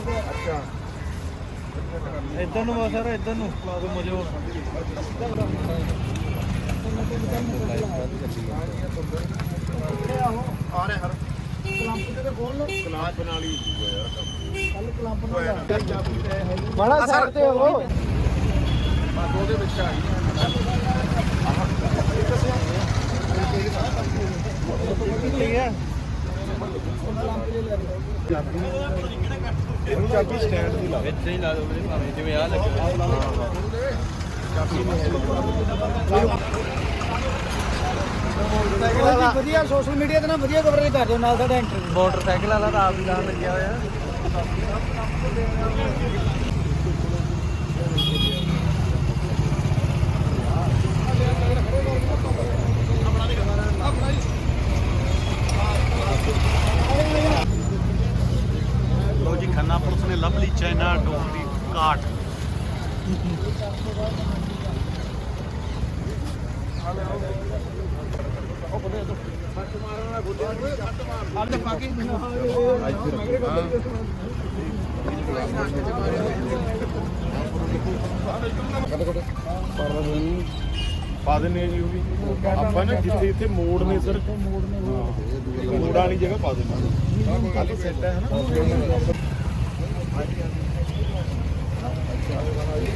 ਅੱਛਾ ਇੱਧਰ ਨੂੰ ਵਾ ਸਰ ਇੱਧਰ ਨੂੰ। ਲਾ ਦੋ ਮੁਝੇ ਆ ਰਹੇ ਹਰ। ਕਲੰਪ ਤੇ ਖੋਲ ਲੋ ਕਲਾਸ ਬਣਾ ਲਈ ਯਾਰ ਕੱਲ ਕਲੰਪ ਨਾਲ ਮਾੜਾ ਸਾਈਡ ਤੇ ਹੋ ਬਸ ਉਹਦੇ ਵਿੱਚ ਆ ਠੀਕ ਹੈ। ਇਹਨੂੰ ਚਾਬੀ ਸਟੈਂਡ ਦੀ ਲਾ ਇੱਥੇ ਹੀ ਲਾ ਦੋ ਵੀਰੇ ਭਾਵੇਂ ਜਿਵੇਂ ਆ ਲੱਗੇ ਵਧੀਆ ਸੋਸ਼ਲ ਮੀਡੀਆ ਤੇ ਨਾ ਵਧੀਆ ਕਵਰੇਜ ਕਰ ਦਿਓ ਨਾਲ ਸਾਡਾ ਇੰਟਰਵਿਊ ਮੋਟਰਸਾਈਕਲ ਵਾਲਾ ਤਾਂ ਆਪ ਹੀ ਲਾਣ ਲੱਗਿਆ ਹੋਇਆ ਲੋ ਜੀ ਖੰਨਾ ਪੁਲਿਸ ਨੇ ਲੱਭ ਲਈ ਚਾਈਨਾ ਡੋਰ ਦੀ ਕਾਟ ਪਾ ਦਿੰਨੇ ਆ ਜੀ ਉਹ ਵੀ ਆਪਾਂ ਨਾ ਜਿੱਥੇ ਇੱਥੇ ਮੋੜ ਨੇ ਸਰ ਮੋੜਾਂ ਵਾਲੀ ਜਗ੍ਹਾ ਪਾ ਦਿੰਨੇ ਕੱਲ ਸੈੱਟ ਹੈ। ਹਨਾ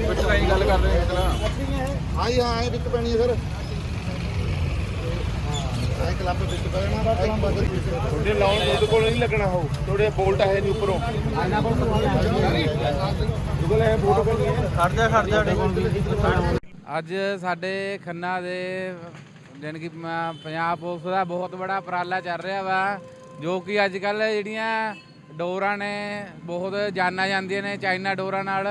ਬੱਚਾ ਹੀ ਗੱਲ ਕਰ ਰਹੇ ਹਾਂ ਹਾਂ ਜੀ ਹਾਂ ਇਹ ਵਿੱਚ ਪੈਣੀ ਹੈ ਸਰ ਹਾਂ ਕਲੱਬ ਵਿੱਚ। ਪੈਣਾ ਤੁਹਾਡੇ ਲਾਉਣ ਤੁਹਾਡੇ ਕੋਲ ਨਹੀਂ ਲੱਗਣਾ ਹੋ ਤੁਹਾਡੇ ਬੋਲਟ ਹੈ ਨਹੀਂ ਉੱਪਰੋਂ। ਤੁਹਾਡੇ ਇਹ ਬੋਲਟ ਕੋਲ ਨਹੀਂ ਹੈ ਖੜ ਜਾ ਖੜ ਜਾ ਸਾਡੇ ਕੋਲ ਵੀ ਅੱਜ ਸਾਡੇ ਖੰਨਾ ਦੇ ਜਾਣੀ ਕਿ ਪੰਜਾਬ ਪੁਲਿਸ ਦਾ ਬਹੁਤ ਬੜਾ ਉਪਰਾਲਾ ਚੱਲ ਰਿਹਾ ਵਾ ਜੋ ਕਿ ਅੱਜ ਕੱਲ ਜਿਹੜੀਆਂ ਡੋਰਾਂ ਨੇ ਬਹੁਤ ਜਾਨਾਂ ਜਾਂਦੀਆਂ ਨੇ ਚਾਈਨਾ ਡੋਰਾਂ ਨਾਲ।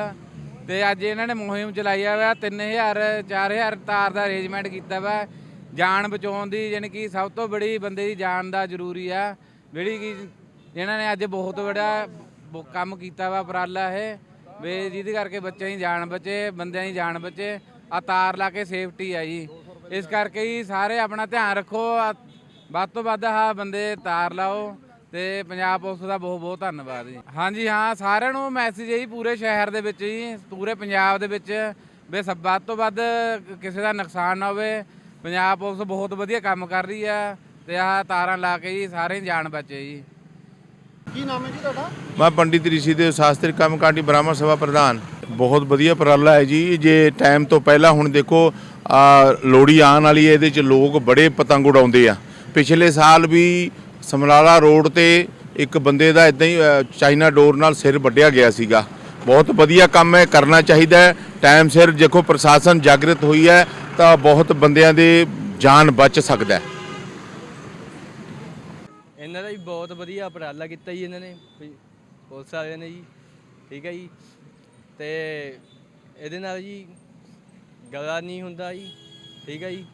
ਤੇ ਅੱਜ ਇਹਨਾਂ ਨੇ ਮੁਹਿੰਮ ਚਲਾਈ ਆ ਵਾ 3000 4000 ਤਾਰ ਦਾ ਅਰੇਂਜਮੈਂਟ ਕੀਤਾ ਵਾ। ਜਾਨ ਬਚਾਉਣ ਦੀ ਜਾਣੀ ਕਿ ਸਭ ਤੋਂ ਬੜੀ ਬੰਦੇ ਦੀ ਜਾਨ ਦਾ ਜ਼ਰੂਰੀ ਆ। ਜਿਹੜੀ ਕਿ ਇਹਨਾਂ ਨੇ ਅੱਜ ਬਹੁਤ ਵੱਡਾ ਬ- ਕੰਮ ਕੀਤਾ ਵਾ, ਉਪਰਾਲਾ ਇਹ। ਵੀ ਜਿਹਦੇ ਕਰਕੇ ਬੱਚਿਆਂ ਦੀ ਜਾਨ ਬਚੇ, ਬੰਦਿਆਂ ਦੀ ਜਾਨ ਬਚੇ। ਆ ਤਾਰ ਲਾ ਕੇ ਸੇਫਟੀ ਆ ਜੀ। ਇਸ ਕਰਕੇ ਹੀ ਸਾਰੇ ਆਪਣਾ ਧਿਆਨ ਰੱਖੋ। ਆਹ ਵੱਧ ਤੋਂ ਵੱਧ ਆ ਬੰਦੇ ਤਾਰ ਲਾਓ। ਤੇ ਪੰਜਾਬ ਪੁਲਿਸ ਦਾ ਬਹੁਤ ਬਹੁਤ ਧੰਨਵਾਦ ਜੀ। ਹਾਂਜੀ ਹਾਂ ਸਾਰਿਆਂ ਨੂੰ ਮੈਸੇਜ ਹੈ ਜੀ ਪੂਰੇ ਸ਼ਹਿਰ ਦੇ ਵਿੱਚ ਜੀ ਪੂਰੇ ਪੰਜਾਬ ਦੇ ਵਿੱਚ ਵੀ ਸਭ ਵੱਧ ਤੋਂ ਵੱਧ ਕਿਸੇ ਦਾ ਨੁਕਸਾਨ ਨਾ ਹੋਵੇ। ਪੰਜਾਬ ਪੁਲਿਸ ਬਹੁਤ ਵਧੀਆ ਕੰਮ ਕਰ ਰਹੀ ਆ ਤੇ ਆਹ ਤਾਰਾਂ ਲਾ ਕੇ ਜੀ ਸਾਰੇ ਦੀ ਜਾਨ ਬਚੇ ਜੀ। ਕੀ ਨਾਮ ਹੈ ਜੀ ਤੁਹਾਡਾ? ਮੈਂ ਪੰਡਿਤ ਰਿਸ਼ੀ ਦੇ ਸ਼ਾਸਤਰੀ ਕੰਮਕਾਂਡੀ ਬ੍ਰਾਹਮਣ ਸਭਾ ਪ੍ਰਧਾਨ। ਬਹੁਤ ਵਧੀਆ ਉਪਰਾਲਾ ਹੈ ਜੀ ਜੇ ਟਾਈਮ ਤੋਂ ਪਹਿਲਾਂ ਹੁਣ ਦੇਖੋ ਆ ਲੋੜੀ ਆਉਣ ਵਾਲੀ ਹੈ ਇਹਦੇ ਚ ਲੋਕ ਬੜੇ ਪਤੰਗ ਉਡਾਉਂਦੇ ਆ। ਪਿਛਲੇ ਸਾਲ ਵੀ ਸਮਰਾਲਾ ਰੋਡ ਤੇ ਇੱਕ ਬੰਦੇ ਦਾ ਇਦਾਂ ਹੀ ਚਾਈਨਾ ਡੋਰ ਨਾਲ ਸਿਰ ਵੱਢਿਆ ਗਿਆ ਸੀਗਾ। ਬਹੁਤ ਵਧੀਆ ਕੰਮ ਹੈ, ਕਰਨਾ ਚਾਹੀਦਾ ਹੈ। ਟਾਈਮ ਸਿਰ ਦੇਖੋ, ਪ੍ਰਸ਼ਾਸਨ ਜਾਗਰਤ ਹੋਈ ਹੈ, ਤਾਂ ਬਹੁਤ ਬੰਦਿਆਂ ਦੇ ਜਾਨ ਬਚ ਸਕਦਾ ਹੈ। ਇਹਨਾਂ ਦਾ ਵੀ ਬਹੁਤ ਵਧੀਆ ਉਪਰਾਲਾ ਕੀਤਾ ਜੀ ਇਹਨਾਂ ਨੇ, ਵੀ ਪੁਲਿਸ ਵਾਲਿਆਂ ਨੇ ਜੀ, ਠੀਕ ਹੈ ਜੀ। ਤੇ ਇਹਦੇ ਨਾਲ ਜੀ ਗਲਾ ਨਹੀਂ ਹੁੰਦਾ ਜੀ, ਠੀਕ ਹੈ ਜੀ।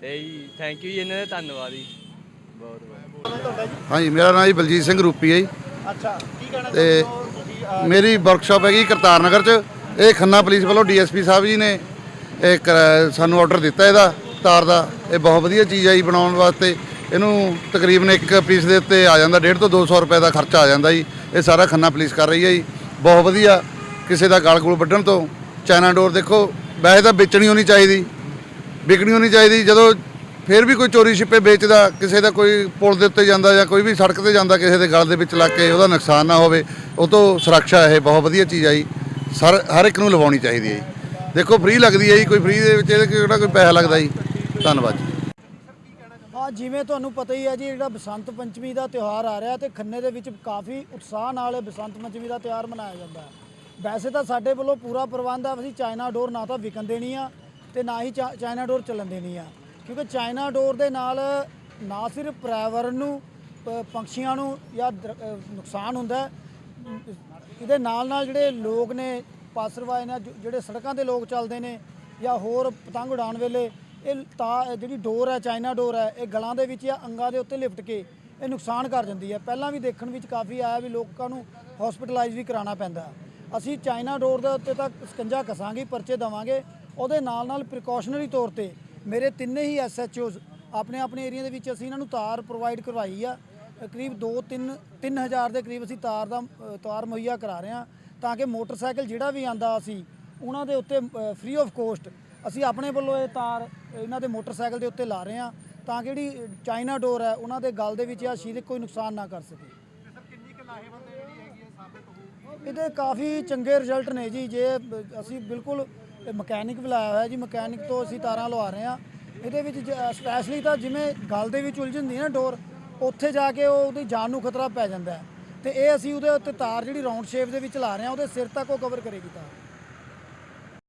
ਤੇ ਜੀ ਥੈਂਕ ਯੂ ਜੀ ਇਹਨਾਂ ਦਾ, ਧੰਨਵਾਦ ਜੀ। ਹਾਂਜੀ ਮੇਰਾ ਨਾਮ ਜੀ ਬਲਜੀਤ ਸਿੰਘ ਰੂਪੀ ਹੈ ਜੀ। ਅੱਛਾ ਕੀ ਕਹਿਣਾ ਤੇ ਮੇਰੀ ਵਰਕਸ਼ਾਪ ਹੈਗੀ ਕਰਤਾਰ ਨਗਰ ਚ। ਇਹ ਖੰਨਾ ਪੁਲਿਸ ਵੱਲੋਂ ਡੀਐਸਪੀ ਸਾਹਿਬ ਜੀ ਨੇ ਇਹ ਸਾਨੂੰ ਆਰਡਰ ਦਿੱਤਾ ਇਹਦਾ ਤਾਰ ਦਾ। ਇਹ ਬਹੁਤ ਵਧੀਆ ਚੀਜ਼ ਜੀ ਬਣਾਉਣ ਵਾਸਤੇ। ਇਹਨੂੰ ਤਕਰੀਬਨ ਇੱਕ ਪੀਸ ਦੇ ਉੱਤੇ ਆ ਜਾਂਦਾ 1.5 ਤੋਂ 200 ਰੁਪਏ ਦਾ ਖਰਚਾ ਆ ਜਾਂਦਾ ਜੀ। ਇਹ ਸਾਰਾ ਖੰਨਾ ਪੁਲਿਸ ਕਰ ਰਹੀ ਹੈ ਜੀ। ਬਹੁਤ ਵਧੀਆ ਕਿਸੇ ਦਾ ਗਲ ਗੁਲ ਵੱਢਣ ਤੋਂ। ਚਾਈਨਾ ਡੋਰ ਦੇਖੋ ਵੈਸੇ ਤਾਂ ਵੇਚਣੀ ਹੋਣੀ ਚਾਹੀਦੀ। ਵਿਕਣੀ ਹੋਣੀ ਚਾਹੀਦੀ। ਜਦੋਂ ਫਿਰ ਵੀ ਕੋਈ ਚੋਰੀ ਛਿਪੇ ਵੇਚਦਾ, ਕਿਸੇ ਦਾ ਕੋਈ ਪੁਲ ਦੇ ਉੱਤੇ ਜਾਂਦਾ ਜਾਂ ਕੋਈ ਵੀ ਸੜਕ ਤੇ ਜਾਂਦਾ, ਕਿਸੇ ਦੇ ਗਲ ਦੇ ਵਿੱਚ ਲੱਗ ਕੇ ਉਹਦਾ ਨੁਕਸਾਨ ਨਾ ਹੋਵੇ, ਉਹ ਤੋਂ ਸੁਰੱਖਿਆ ਇਹ ਬਹੁਤ ਵਧੀਆ ਚੀਜ਼ ਆ ਜੀ। ਸਰ ਹਰ ਇੱਕ ਨੂੰ ਲਵਾਉਣੀ ਚਾਹੀਦੀ ਹੈ ਜੀ। ਦੇਖੋ ਫ੍ਰੀ ਲੱਗਦੀ ਹੈ ਜੀ, ਕੋਈ ਫ੍ਰੀ ਦੇ ਵਿੱਚ ਇਹਦੇ ਕਿਹੜਾ ਕੋਈ ਪੈਸਾ ਲੱਗਦਾ ਜੀ। ਧੰਨਵਾਦ ਜੀ। ਹਾਂ, ਜਿਵੇਂ ਤੁਹਾਨੂੰ ਪਤਾ ਹੀ ਹੈ ਜੀ, ਜਿਹੜਾ ਬਸੰਤ ਪੰਚਮੀ ਦਾ ਤਿਉਹਾਰ ਆ ਰਿਹਾ ਤੇ ਖੰਨੇ ਦੇ ਵਿੱਚ ਕਾਫੀ ਉਤਸ਼ਾਹ ਨਾਲ ਇਹ ਬਸੰਤ ਪੰਚਮੀ ਦਾ ਤਿਉਹਾਰ ਮਨਾਇਆ ਜਾਂਦਾ ਹੈ। ਵੈਸੇ ਤਾਂ ਸਾਡੇ ਵੱਲੋਂ ਪੂਰਾ ਪ੍ਰਬੰਧ ਆ, ਅਸੀਂ ਚਾਈਨਾ ਡੋਰ ਨਾ ਤਾਂ ਵਿਕਣ ਦੇਣੀ ਆ ਤੇ ਨਾ ਹੀ ਚਾ- ਚਾਈਨਾ ਡੋਰ ਚੱਲਣ ਦੇਣੀ ਆ। ਕਿਉਂਕਿ ਚਾਈਨਾ ਡੋਰ ਦੇ ਨਾਲ ਨਾ ਸਿਰਫ ਪਰਿਆਵਰਨ ਨੂੰ ਪ- ਪੰਛੀਆਂ ਨੂੰ ਜਾਂ ਦਰ- ਅ, ਨੁਕਸਾਨ ਹੁੰਦਾ ਹੈ, ਇਹਦੇ ਨਾਲ ਨਾਲ ਜਿਹੜੇ ਲੋਕ ਨੇ ਪਾਸਰਵਾਏ ਨੇ ਜੋ- ਜਿਹੜੇ ਸੜਕਾਂ ਤੇ ਲੋਕ ਚੱਲਦੇ ਨੇ ਜਾਂ ਹੋਰ ਪਤੰਗ ਉਡਾਉਣ ਵੇਲੇ ਇਹ ਤਾਂ ਜਿਹੜੀ ਡੋਰ ਹੈ ਚਾਈਨਾ ਡੋਰ ਹੈ ਇਹ ਗਲਾਂ ਦੇ ਵਿੱਚ ਜਾਂ ਅੰਗਾਂ ਦੇ ਉੱਤੇ ਲਿਪਟ ਕੇ ਇਹ ਨੁਕਸਾਨ ਕਰ ਜਾਂਦੀ ਹੈ ਪਹਿਲਾਂ ਵੀ ਦੇਖਣ ਵਿੱਚ ਕਾਫੀ ਆਇਆ ਵੀ ਲੋਕਾਂ ਨੂੰ ਹਸਪੀਟਲਾਈਜ਼ ਵੀ ਕਰਾਉਣਾ ਪੈਂਦਾ ਹੈ। ਅਸੀਂ ਚਾਈਨਾ ਡੋਰ ਦੇ ਉੱਤੇ ਤਾਂ ਸਕੰਜਾ ਕਸਾਂਗੇ ਪਰਚੇ ਦਵਾਂਗੇ ਉਹਦੇ ਨਾਲ ਨਾਲ ਪ੍ਰੀਕਾਸ਼ਨਰੀ ਤੌਰ ਤੇ ਮੇਰੇ ਤਿੰਨੇ ਹੀ ਐਸਐਚਓਜ਼ ਆਪਣੇ ਆਪਣੇ ਏਰੀਆ ਦੇ ਵਿੱਚ ਅਸੀਂ ਇਹਨਾਂ ਨੂੰ ਤਾਰ ਪ੍ਰੋਵਾਈਡ ਕਰਵਾਈ ਆ। ਅ, ਕਰੀਬ 2 3 3000 ਦੇ ਕਰੀਬ ਅਸੀਂ ਤਾਰ ਦਾ ਤਾਰ ਮੁਹੱਈਆ ਕਰਾ ਰਹੇ ਹਾਂ ਤਾਂ ਕਿ ਮੋਟਰਸਾਈਕਲ ਜਿਹੜਾ ਵੀ ਆਂਦਾ ਅਸੀਂ ਉਹਨਾਂ ਦੇ ਉੱਤੇ ਫ੍ਰੀ ਆਫ ਕੋਸਟ ਅਸੀਂ ਆਪਣੇ ਵੱਲੋਂ ਇਹ ਤਾਰ ਇਹਨਾਂ ਦੇ ਮੋਟਰਸਾਈਕਲ ਦੇ ਉੱਤੇ ਲਾ ਰਹੇ ਹਾਂ ਤਾਂ ਕਿ ਜਿਹੜੀ ਚਾਈਨਾ ਡੋਰ ਹੈ ਉਹਨਾਂ ਦੇ ਗਲ ਦੇ ਵਿੱਚ ਜਾਂ ਸਰੀਰਕ ਕੋਈ ਨੁਕਸਾਨ ਨਾ ਕਰ ਸਕੇ। ਇਹਦੇ ਕਾਫੀ ਚੰਗੇ ਰਿਜ਼ਲਟ ਨੇ ਜੀ। ਜੇ ਅਸੀਂ ਬਿਲਕੁਲ ਮਕੈਨਿਕ ਬੁਲਾਇਆ ਹੋਇਆ ਜੀ, ਮਕੈਨਿਕ ਤੋਂ ਅਸੀਂ ਤਾਰਾਂ ਲਵਾ ਰਹੇ ਹਾਂ। ਇਹਦੇ ਵਿੱਚ ਸਪੈਸ਼ਲੀ ਤਾਂ ਜਿਵੇਂ ਗਲ ਦੇ ਵਿੱਚ ਉਲਝ ਹੁੰਦੀ ਨਾ ਡੋਰ, ਉੱਥੇ ਜਾ ਕੇ ਉਹ ਉਹਦੀ ਜਾਨ ਨੂੰ ਖਤਰਾ ਪੈ ਜਾਂਦਾ ਹੈ। ਤੇ ਇਹ ਅਸੀਂ ਉਹਦੇ ਉੱਤੇ ਤਾਰ ਜਿਹੜੀ ਰਾਉਂਡ ਸ਼ੇਪ ਦੇ ਵਿੱਚ ਲਾ ਰਹੇ ਹਾਂ, ਉਹਦੇ ਸਿਰ ਤੱਕ ਉਹ ਕਵਰ ਕਰੇਗੀ ਤਾਰ।